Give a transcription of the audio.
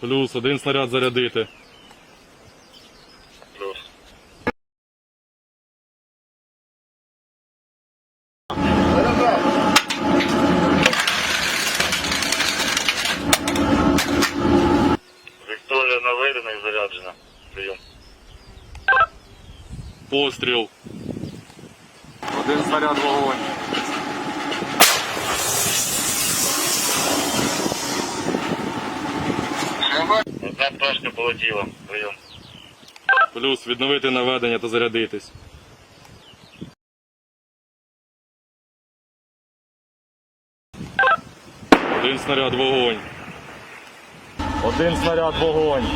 Плюс один снаряд зарядити. Плюс. Вікторія наведена і заряджена. Прийом. Постріл. Один снаряд вогонь. Одна було ділом вдвоєм. Плюс відновити наведення та зарядитись. Один снаряд вогонь. Один снаряд вогонь.